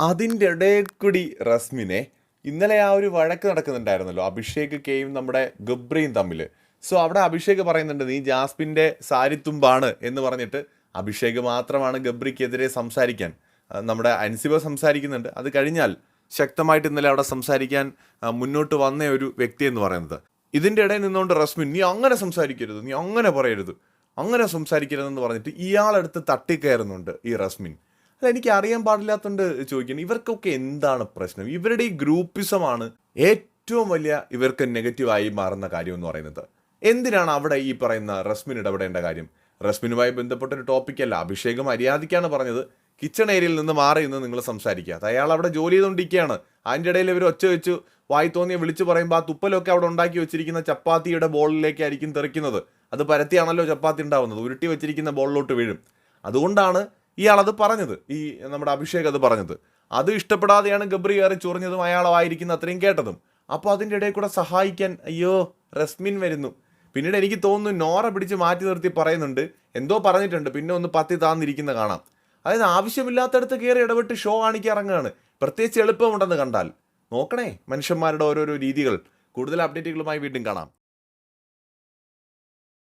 അതിന്റെ ഇടയിൽ കൂടി റസ്മിനെ ഇന്നലെ ആ ഒരു വഴക്ക് നടക്കുന്നുണ്ടായിരുന്നല്ലോ. അഭിഷേക് കെയും നമ്മുടെ ഗബ്രിയും തമ്മിൽ സോ അവിടെ അഭിഷേക് പറയുന്നുണ്ട് നീ ജാസ്മിന്റെ സാരിത്തുമ്പാണ് എന്ന് പറഞ്ഞിട്ട് അഭിഷേക് മാത്രമാണ് ഗബ്രിക്കെതിരെ സംസാരിക്കാൻ. നമ്മുടെ അൻസിബ സംസാരിക്കുന്നുണ്ട്. അത് കഴിഞ്ഞാൽ ശക്തമായിട്ട് ഇന്നലെ അവിടെ സംസാരിക്കാൻ മുന്നോട്ട് വന്ന ഒരു വ്യക്തി എന്ന് പറയുന്നത്. ഇതിന്റെ ഇടയിൽ നിന്നുകൊണ്ട് റസ്മിൻ നീ അങ്ങനെ സംസാരിക്കരുത് നീ അങ്ങനെ പറയരുത് അങ്ങനെ സംസാരിക്കരുതെന്ന് പറഞ്ഞിട്ട് ഇയാളെടുത്ത് തട്ടിക്കയറുന്നുണ്ട് ഈ റസ്മിൻ. അല്ല എനിക്ക് അറിയാൻ പാടില്ലാത്തതുകൊണ്ട് ചോദിക്കുന്നത് ഇവർക്കൊക്കെ എന്താണ് പ്രശ്നം? ഇവരുടെ ഈ ഗ്രൂപ്പിസമാണ് ഏറ്റവും വലിയ ഇവർക്ക് നെഗറ്റീവായി മാറുന്ന കാര്യം എന്ന് പറയുന്നത്. എന്തിനാണ് അവിടെ ഈ പറയുന്ന റസ്മിൻ ഇടപെടേണ്ട കാര്യം? റസ്മിനുമായി ബന്ധപ്പെട്ട ഒരു ടോപ്പിക്കല്ല. അഭിഷേകം മര്യാദയ്ക്കാണ് പറഞ്ഞത്. കിച്ചൺ ഏരിയയിൽ നിന്ന് മാറി നിന്ന് നിങ്ങൾ സംസാരിക്കുക. അയാൾ അവിടെ ജോലി ചെയ്തുകൊണ്ടിരിക്കുകയാണ്. അതിന്റെ ഇടയിൽ ഇവർ ഒച്ച വെച്ച് വായി തോന്നിയ വിളിച്ച് പറയുമ്പോൾ ആ തുപ്പലൊക്കെ അവിടെ ഉണ്ടാക്കി വെച്ചിരിക്കുന്ന ചപ്പാത്തിയുടെ ബോളിലേക്കായിരിക്കും തെറിക്കുന്നത്. അത് പരത്തിയാണല്ലോ ചപ്പാത്തി ഉണ്ടാവുന്നത്. ഉരുട്ടി വെച്ചിരിക്കുന്ന ബോളിലോട്ട് വീഴും. അതുകൊണ്ടാണ് ഇയാൾ അത് പറഞ്ഞത്. ഈ നമ്മുടെ അഭിഷേക് അത് പറഞ്ഞത്. അത് ഇഷ്ടപ്പെടാതെയാണ് ഗബ്രി കയറി ചൊറിഞ്ഞതും അയാളായിരിക്കുന്ന അത്രയും കേട്ടതും. അപ്പോൾ അതിന്റെ ഇടയിൽ കൂടെ സഹായിക്കാൻ അയ്യോ റസ്മിൻ വരുന്നു. പിന്നീട് എനിക്ക് തോന്നുന്നു നോറ പിടിച്ച് മാറ്റി നിർത്തി പറയുന്നുണ്ട്. എന്തോ പറഞ്ഞിട്ടുണ്ട്. പിന്നെ ഒന്ന് പത്തി താന്നിരിക്കുന്ന കാണാം. അതായത് ആവശ്യമില്ലാത്തടത്ത് കയറി ഇടപെട്ട് ഷോ കാണിക്കാൻ ഇറങ്ങുകയാണ്. പ്രത്യേകിച്ച് എളുപ്പമുണ്ടെന്ന് കണ്ടാൽ. നോക്കണേ മനുഷ്യന്മാരുടെ ഓരോരോ രീതികൾ. കൂടുതൽ അപ്ഡേറ്റുകളുമായി വീണ്ടും കാണാം.